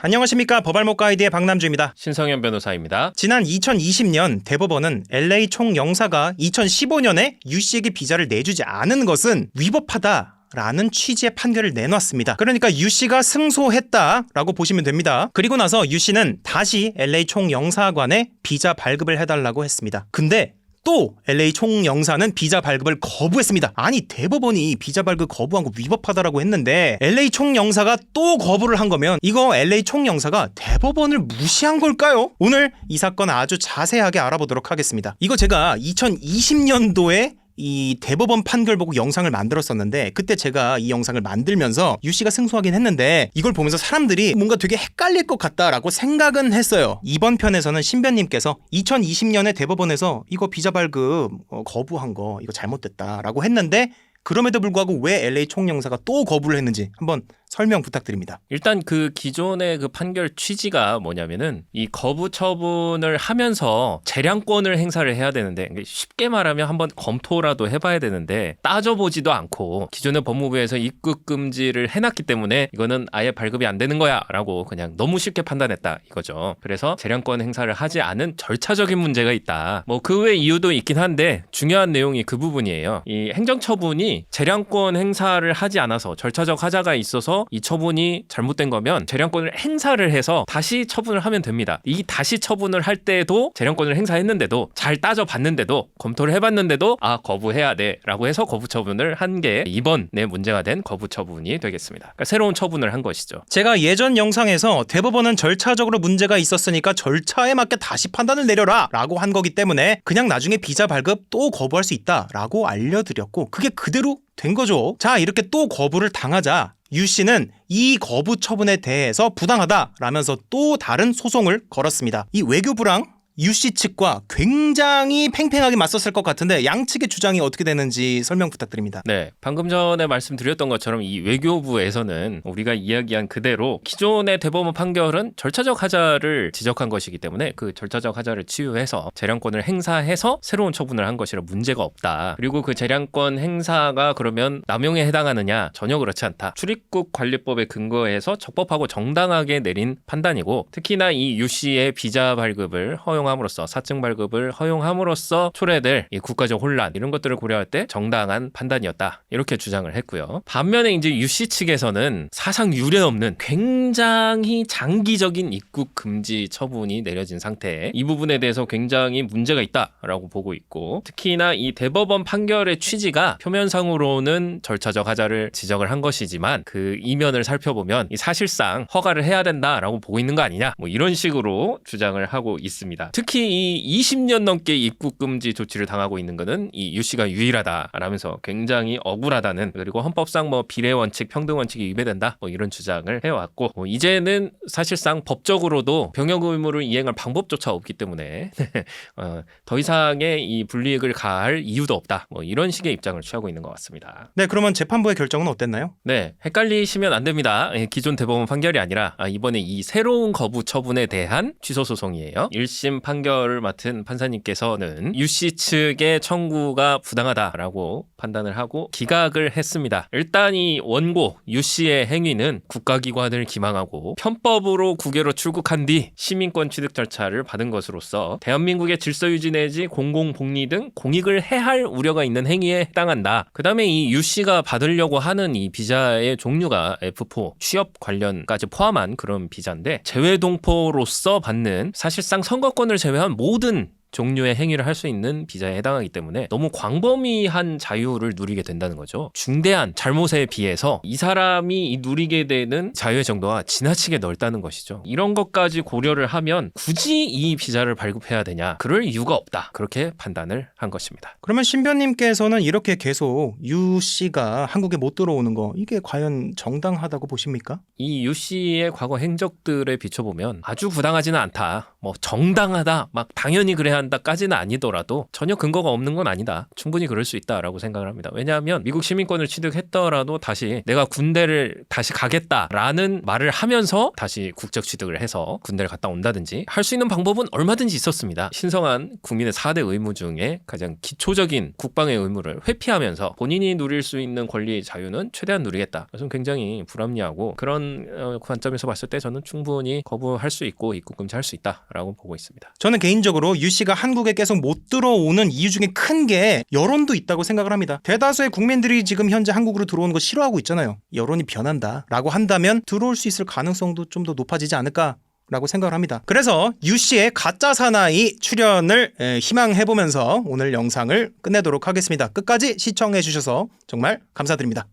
안녕하십니까 법알목 가이드의 박남주입니다. 신성현 변호사입니다. 지난 2020년 대법원은 LA 총영사가 2015년에 유 씨에게 비자를 내주지 않은 것은 위법하다. 라는 취지의 판결을 내놨습니다. 그러니까 유 씨가 승소했다라고 보시면 됩니다. 그리고 나서 유 씨는 다시 LA 총영사관에 비자 발급을 해달라고 했습니다. 근데 또 LA 총영사는 비자 발급을 거부했습니다. 아니 대법원이 비자 발급 거부한 거 위법하다라고 했는데 LA 총영사가 또 거부를 한 거면 이거 LA 총영사가 대법원을 무시한 걸까요? 오늘 이 사건 아주 자세하게 알아보도록 하겠습니다. 이거 제가 2020년도에 이 대법원 판결 보고 영상을 만들었었는데 그때 제가 이 영상을 만들면서 유 씨가 승소하긴 했는데 이걸 보면서 사람들이 뭔가 되게 헷갈릴 것 같다라고 생각은 했어요. 이번 편에서는 신변님께서 2020년에 대법원에서 이거 비자 발급 어, 거부한 거 이거 잘못됐다라고 했는데 그럼에도 불구하고 왜 LA 총영사가 또 거부를 했는지 한번 설명 부탁드립니다. 일단 그 기존의 그 판결 취지가 뭐냐면은 이 거부 처분을 하면서 재량권을 행사를 해야 되는데 쉽게 말하면 한번 검토라도 해봐야 되는데 따져보지도 않고 기존의 법무부에서 입국 금지를 해놨기 때문에 이거는 아예 발급이 안 되는 거야라고 그냥 너무 쉽게 판단했다 이거죠. 그래서 재량권 행사를 하지 않은 절차적인 문제가 있다. 뭐 그 외 이유도 있긴 한데 중요한 내용이 그 부분이에요. 이 행정처분이 재량권 행사를 하지 않아서 절차적 하자가 있어서 이 처분이 잘못된 거면 재량권을 행사를 해서 다시 처분을 하면 됩니다. 이 다시 처분을 할 때도 재량권을 행사했는데도 잘 따져봤는데도 검토를 해봤는데도 아 거부해야 돼라고 해서 거부 처분을 한 게 이번에 문제가 된 거부 처분이 되겠습니다. 그러니까 새로운 처분을 한 것이죠. 제가 예전 영상에서 대법원은 절차적으로 문제가 있었으니까 절차에 맞게 다시 판단을 내려라 라고 한 거기 때문에 그냥 나중에 비자 발급 또 거부할 수 있다 라고 알려드렸고 그게 그대로 된 거죠. 자 이렇게 또 거부를 당하자 유 씨는 이 거부 처분에 대해서 부당하다라면서 또 다른 소송을 걸었습니다. 이 외교부랑 유씨 측과 굉장히 팽팽하게 맞섰을 것 같은데 양측의 주장이 어떻게 되는지 설명 부탁드립니다. 네, 방금 전에 말씀드렸던 것처럼 이 외교부에서는 우리가 이야기한 그대로 기존의 대법원 판결은 절차적 하자를 지적한 것이기 때문에 그 절차적 하자를 치유해서 재량권을 행사해서 새로운 처분을 한 것이라 문제가 없다. 그리고 그 재량권 행사가 그러면 남용에 해당하느냐 전혀 그렇지 않다. 출입국 관리법에 근거해서 적법하고 정당하게 내린 판단이고 특히나 이 유 씨의 비자 발급을 허용 함으로써 사증 발급을 허용함으로써 초래될 이 국가적 혼란 이런 것들을 고려할 때 정당한 판단이었다 이렇게 주장을 했고요. 반면에 이제 유씨 측에서는 사상 유례 없는 굉장히 장기적인 입국 금지 처분이 내려진 상태 이 부분에 대해서 굉장히 문제가 있다라고 보고 있고 특히나 이 대법원 판결의 취지가 표면상으로는 절차적 하자를 지적을 한 것이지만 그 이면을 살펴보면 이 사실상 허가를 해야 된다라고 보고 있는 거 아니냐 뭐 이런 식으로 주장을 하고 있습니다. 특히 이 20년 넘게 입국 금지 조치를 당하고 있는 것은 이 유 씨가 유일하다라면서 굉장히 억울하다는 그리고 헌법상 뭐 비례 원칙, 평등 원칙이 위배된다 뭐 이런 주장을 해왔고 뭐 이제는 사실상 법적으로도 병역 의무를 이행할 방법조차 없기 때문에 어, 더 이상의 이 불이익을 가할 이유도 없다 뭐 이런 식의 입장을 취하고 있는 것 같습니다. 네, 그러면 재판부의 결정은 어땠나요? 네, 헷갈리시면 안 됩니다. 예, 기존 대법원 판결이 아니라 아, 이번에 이 새로운 거부 처분에 대한 취소 소송이에요. 1심 판결을 맡은 판사님께서는 유씨 측의 청구가 부당하다라고 판단을 하고 기각을 했습니다. 일단 이 원고 유 씨의 행위는 국가기관을 기망하고 편법으로 국외로 출국한 뒤 시민권 취득 절차를 받은 것으로서 대한민국의 질서 유지 내지 공공복리 등 공익을 해할 우려가 있는 행위에 해당한다. 그 다음에 이 유 씨가 받으려고 하는 이 비자의 종류가 F4 취업 관련까지 포함한 그런 비자인데 재외동포로서 받는 사실상 선거권 을 제외한 모든 종류의 행위를 할 수 있는 비자에 해당하기 때문에 너무 광범위한 자유를 누리게 된다는 거죠. 중대한 잘못에 비해서 이 사람이 이 누리게 되는 자유의 정도가 지나치게 넓다는 것이죠. 이런 것까지 고려를 하면 굳이 이 비자를 발급해야 되냐? 그럴 이유가 없다. 그렇게 판단을 한 것입니다. 그러면 신변님께서는 이렇게 계속 유 씨가 한국에 못 들어오는 거 이게 과연 정당하다고 보십니까? 이 유 씨의 과거 행적들에 비춰보면 아주 부당하지는 않다. 뭐 정당하다. 막 당연히 그래야 반대한다까지는 아니더라도 전혀 근거가 없는 건 아니다. 충분히 그럴 수 있다라고 생각을 합니다. 왜냐하면 미국 시민권을 취득했더라도 다시 내가 군대를 다시 가겠다라는 말을 하면서 다시 국적 취득을 해서 군대를 갔다 온다든지 할 수 있는 방법은 얼마든지 있었습니다. 신성한 국민의 4대 의무 중에 가장 기초적인 국방의 의무를 회피하면서 본인이 누릴 수 있는 권리 자유는 최대한 누리겠다. 그래서 굉장히 불합리하고 그런 어, 관점에서 봤을 때 저는 충분히 거부할 수 있고 입국 금지할 수 있다라고 보고 있습니다. 저는 개인적으로 유 씨가 한국에 계속 못 들어오는 이유 중에 큰 게 여론도 있다고 생각을 합니다. 대다수의 국민들이 지금 현재 한국으로 들어오는 거 싫어하고 있잖아요. 여론이 변한다라고 한다면 들어올 수 있을 가능성도 좀 더 높아지지 않을까? 라고 생각을 합니다. 그래서 유 씨의 가짜 사나이 출연을 에, 희망해 보면서 오늘 영상을 끝내도록 하겠습니다. 끝까지 시청해 주셔서 정말 감사드립니다.